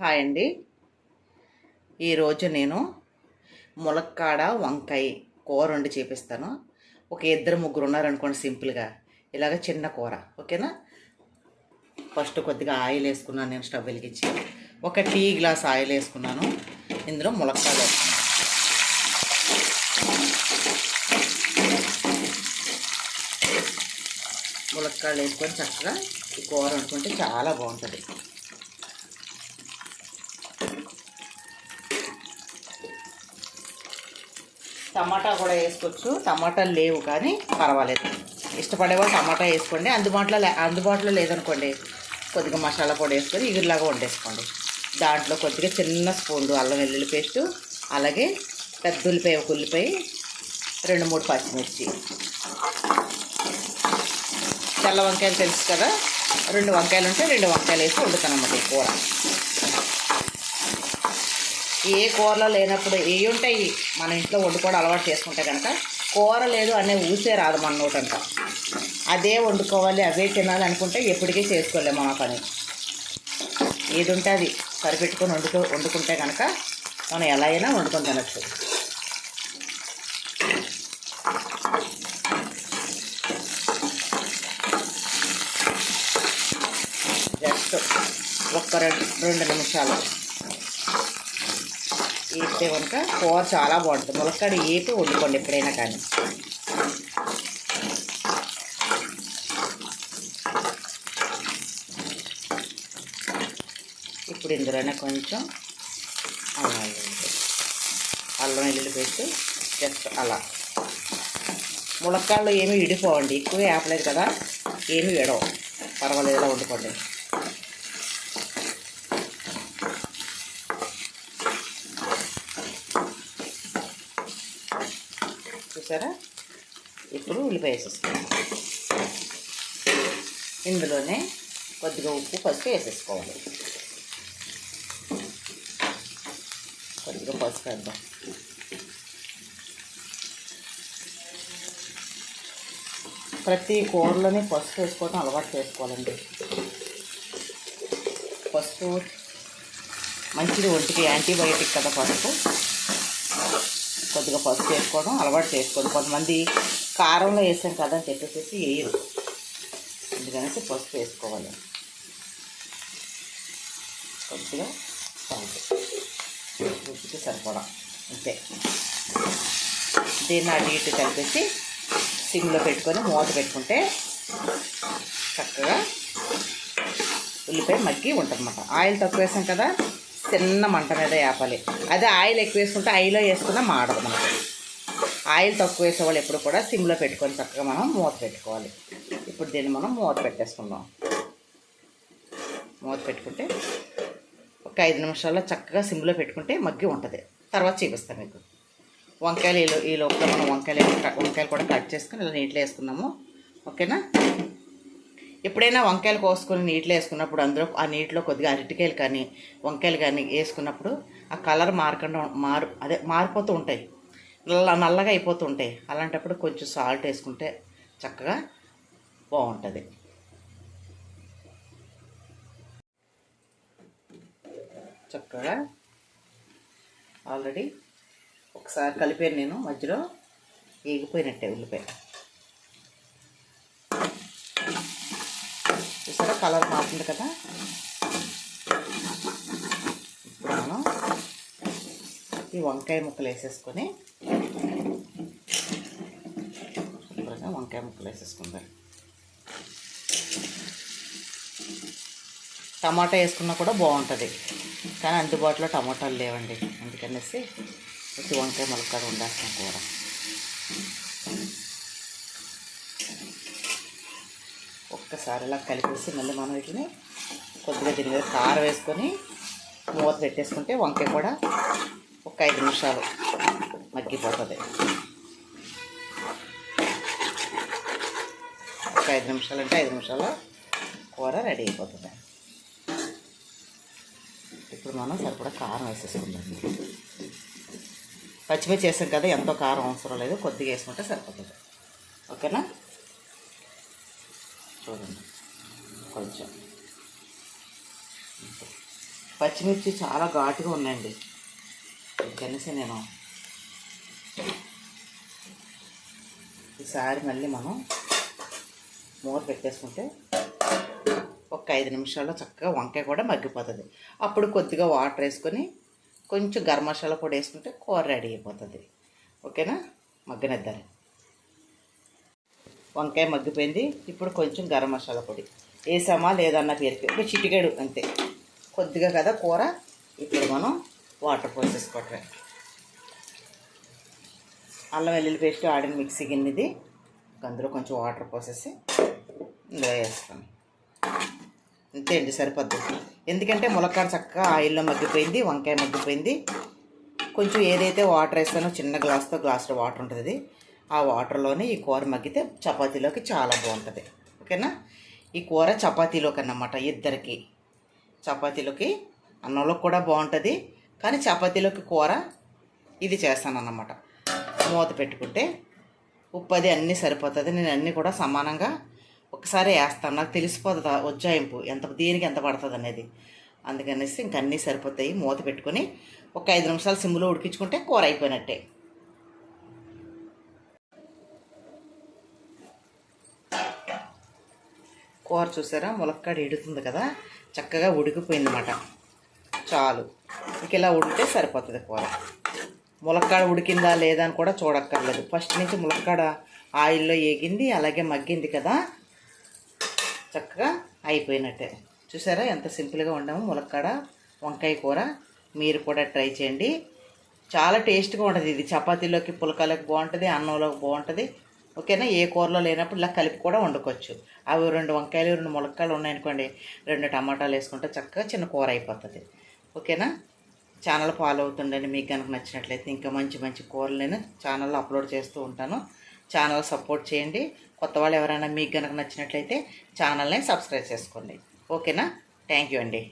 Hi అండి. ఈరోజు నేను ములక్కాడ వంకాయ కూర వండి చేపిస్తాను. ఒక ఇద్దరు ముగ్గురు ఉన్నారనుకోండి సింపుల్గా. ఇలాగ చిన్న కూర ఓకేనా? ఫస్ట్ కొద్దిగా ఆయిల్ వేసుకున్నాను నేను స్టవ్ వెలిగించి. ఒక టీ గ్లాస్ ఆయిల్ వేసుకున్నాను. ఇందులో ములక్కాడ వేసుకున్నాను. ములక్కాడలు వేసుకొని చక్కగా ఈ కూర వండుకుంటే చాలా బాగుంటుంది. టమాటా కూడా వేసుకోవచ్చు. టమాటాలు లేవు కానీ పర్వాలేదు. ఇష్టపడేవాళ్ళు టమాటా వేసుకోండి. అందుబాటులో లే అందుబాటులో లేదనుకోండి కొద్దిగా మసాలా పొడి వేసుకొని ఇగురులాగా వండేసుకోండి. దాంట్లో కొద్దిగా చిన్న స్పూన్ అల్లం వెల్లుల్లి పేస్టు అలాగే పెద్ద ఉల్లిపాయ ఒక ఉల్లిపాయ రెండు మూడు పచ్చిమిర్చి. తెల్ల వంకాయలు తెలుసు కదా? రెండు వంకాయలు ఉంటే రెండు వంకాయలు వేసి వండుతాను అన్నమాట కూర ఏ కూరలో లేనప్పుడు ఏ ఉంటాయి? మన ఇంట్లో వండుకోవడం అలవాటు చేసుకుంటే కనుక కూర లేదు అనే ఊసే రాదు మన నోటంట అదే వండుకోవాలి అవే తినాలి అనుకుంటే ఎప్పటికీ చేసుకోలేము మన పని. ఏది ఉంటే అది సరిపెట్టుకొని వండుకో వండుకుంటే కనుక మనం ఎలా అయినా వండుకొని తినచ్చు. జస్ట్ ఒక్క రెండు రెండు నిమిషాలు. వేస్తే కనుక కూర చాలా బాగుంటుంది. ములక్కాడ ఏపి వండుకోండి ఎప్పుడైనా కానీ. ఇప్పుడు ఇందులోనే కొంచెం అల్లం వెల్లుల్లి అల్లం వెల్లుల్లి పేస్ట్ జస్ట్ అలా. ములక్కాడలు ఏమీ విడిపోవండి. ఎక్కువ వేపలేదు కదా. ఏమీ విడవు. పర్వాలేదు ఇలా వండుకోండి. చూసారా? ఇప్పుడు ఉల్లిపాయ వేసేసుకోవాలి ఇందులోనే కొద్దిగా ఉప్పు పసుపు వేసేసుకోవాలి. కొద్దిగా పసుపు వేద్దాం. ప్రతి కూరలోనే పసుపు వేసుకోవడం అలవాటు చేసుకోవాలండి. పసుపు మంచిది ఒంటికి యాంటీబయోటిక్ కదా పసుపు. కొద్దిగా పసుపు వేసుకోవడం అలవాటు చేసుకోండి కొంతమంది కారంలో వేసాం కదా అని చెప్పేసి వేయరు. అందుకనేసి పసుపు వేసుకోవాలి. కొద్దిగా సాల్ట్. రుచికి సరిపడా. అంతే. దీన్ని అటు ఇటు కలిపేసి సిమ్లో పెట్టుకొని మూత పెట్టుకుంటే చక్కగా ఉల్లిపాయ మగ్గి ఉంటుందన్నమాట. ఆయిల్ తక్కువ వేసాం కదా చిన్న మంట మీద వేపాలి. అదే ఆయిల్ ఎక్కువ వేసుకుంటే ఆయిల్లో వేసుకున్నా మాడదు మనకు ఆయిల్ తక్కువ వేసేవాళ్ళు ఎప్పుడు కూడా సిమ్లో పెట్టుకొని చక్కగా మనం మూత పెట్టుకోవాలి. ఇప్పుడు దీన్ని మనం మూత పెట్టేసుకుందాం. మూత పెట్టుకుంటే ఒక ఐదు నిమిషాల్లో చక్కగా సిమ్లో పెట్టుకుంటే మగ్గి ఉంటుంది. తర్వాత చూపిస్తాను మీకు. వంకాయలు ఈ లోపల మనం వంకాయలు వంకాయలు కూడా కట్ చేసుకొని ఇలా నీట్లో వేసుకున్నాము ఓకేనా? ఎప్పుడైనా వంకాయలు కోసుకొని నీటిలో వేసుకున్నప్పుడు అందులో ఆ నీటిలో కొద్దిగా అరటికాయలు కానీ వంకాయలు కానీ వేసుకున్నప్పుడు ఆ కలర్ మారకుండా మారు అదే మారిపోతూ ఉంటాయి. నల్ల నల్లగా అయిపోతూ ఉంటాయి. అలాంటప్పుడు కొంచెం సాల్ట్ వేసుకుంటే చక్కగా బాగుంటుంది. చక్కగా ఆల్రెడీ ఒకసారి కలిపాను నేను. మధ్యలో ఏగిపోయినట్టే ఉల్లిపాయ. కలర్ మారుతుంది కదా. ఇప్పుడు మనం ఈ వంకాయ ముక్కలు వేసేసుకొని శుభ్రంగా వంకాయ ముక్కలు వేసేసుకుందాం. టమాటా వేసుకున్నా కూడా బాగుంటుంది. కానీ అందుబాటులో టమాటాలు లేవండి. అందుకనేసి వచ్చి వంకాయ ములక్కాడ వండేస్తాం కూర. ఒక్కసారి ఇలా కలిపేసి మళ్ళీ మనం వీటిని కొద్దిగా దీని మీద కారం వేసుకొని మూత పెట్టేసుకుంటే వంకాయ కూడా ఒక ఐదు నిమిషాలు మగ్గిపోతుంది. ఒక ఐదు నిమిషాలు అంటే ఐదు నిమిషాలు కూర రెడీ అయిపోతుంది. ఇప్పుడు మనం సరిపడా కారం వేసేసుకుందాం. పచ్చిమిర్చి వేసాం కదా ఎంతో కారం అవసరం లేదు కొద్దిగా వేసుకుంటే సరిపోతుంది. ఓకేనా? చూడండి. కొంచెం. పచ్చిమిర్చి చాలా ఘాటుగా ఉన్నాయండి. కనీసం నేను ఈసారి మళ్ళీ మనం మూర పెట్టేసుకుంటే ఒక ఐదు నిమిషాల్లో చక్కగా వంకాయ కూడా మగ్గిపోతుంది. అప్పుడు కొద్దిగా వాటర్ వేసుకొని కొంచెం గరం మసాలా పొడి వేసుకుంటే కూర రెడీ అయిపోతుంది. ఓకేనా? మగ్గనిద్దాలి వంకాయ మగ్గిపోయింది. ఇప్పుడు కొంచెం గరం మసాలా పొడి. వేసామా లేదన్న పేరుకి ఒక చిటికెడు అంతే. కొద్దిగా కదా కూర. ఇప్పుడు మనం వాటర్ పోసేసుకోవటమే అల్లం వెల్లుల్లి పేస్ట్ ఆడిన మిక్సీ గిన్నెది. అందులో కొంచెం వాటర్ పోసేసి ఇందులో వేస్తాను అంతే అండి సరిపోద్ది. ఎందుకంటే ములక్కాడ చక్కగా ఆయిల్లో మగ్గిపోయింది వంకాయ మగ్గిపోయింది. కొంచెం ఏదైతే వాటర్ వేస్తానో చిన్న గ్లాస్తో గ్లాసులో వాటర్ ఉంటుంది ఆ వాటర్లోనే ఈ కూర మగ్గితే చపాతీలోకి చాలా బాగుంటుంది. ఓకేనా? ఈ కూర చపాతీలోకి అన్నమాట ఇద్దరికి. చపాతీలోకి అన్నంలో కూడా బాగుంటుంది. కానీ చపాతీలోకి కూర ఇది చేస్తాను అన్నమాట మూత పెట్టుకుంటే ఉప్పు అది అన్నీ సరిపోతుంది. నేను అన్నీ కూడా సమానంగా ఒకసారి వేస్తాను. నాకు తెలిసిపోతుంది ఉజ్జాయింపు. ఎంత దేనికి ఎంత పడుతుంది అనేది. అందుకనేసి ఇంక అన్నీ సరిపోతాయి. మూత పెట్టుకొని ఒక ఐదు నిమిషాలు సిమ్లో ఉడికించుకుంటే కూర అయిపోయినట్టే. కూర చూసారా? ములక్కాడ ఎడుతుంది కదా? చక్కగా ఉడికిపోయింది అన్నమాట చాలు. ఇక ఇలా ఉడితే సరిపోతుంది కూర. ములక్కాడ ఉడికిందా లేదా అని కూడా చూడక్కర్లేదు. ఫస్ట్ నుంచి ములక్కాడ ఆయిల్లో ఏగింది అలాగే మగ్గింది కదా? చక్కగా అయిపోయినట్టే. చూసారా? ఎంత సింపుల్గా ఉండము ములక్కాడ వంకాయ కూర. మీరు కూడా ట్రై చేయండి. చాలా టేస్ట్గా ఉంటుంది ఇది. చపాతీలోకి పులకాలకు బాగుంటుంది అన్నంలోకి బాగుంటుంది. ఓకేనా? ఏ కూరలో లేనప్పుడు ఇలా కలిపి కూడా వండుకోవచ్చు. అవి రెండు వంకాయలు రెండు ములక్కాయలు ఉన్నాయనుకోండి రెండు టమాటాలు వేసుకుంటే చక్కగా చిన్న కూర అయిపోతుంది. ఓకేనా? ఛానల్ ఫాలో అవుతుండండి. మీకు కనుక నచ్చినట్లయితే ఇంకా మంచి మంచి కూరలు నేను ఛానల్లో అప్లోడ్ చేస్తూ ఉంటాను. ఛానల్ సపోర్ట్ చేయండి. కొత్త వాళ్ళు ఎవరైనా మీకు కనుక నచ్చినట్లయితే ఛానల్ని సబ్స్క్రైబ్ చేసుకోండి. ఓకేనా? థ్యాంక్ యూ అండి.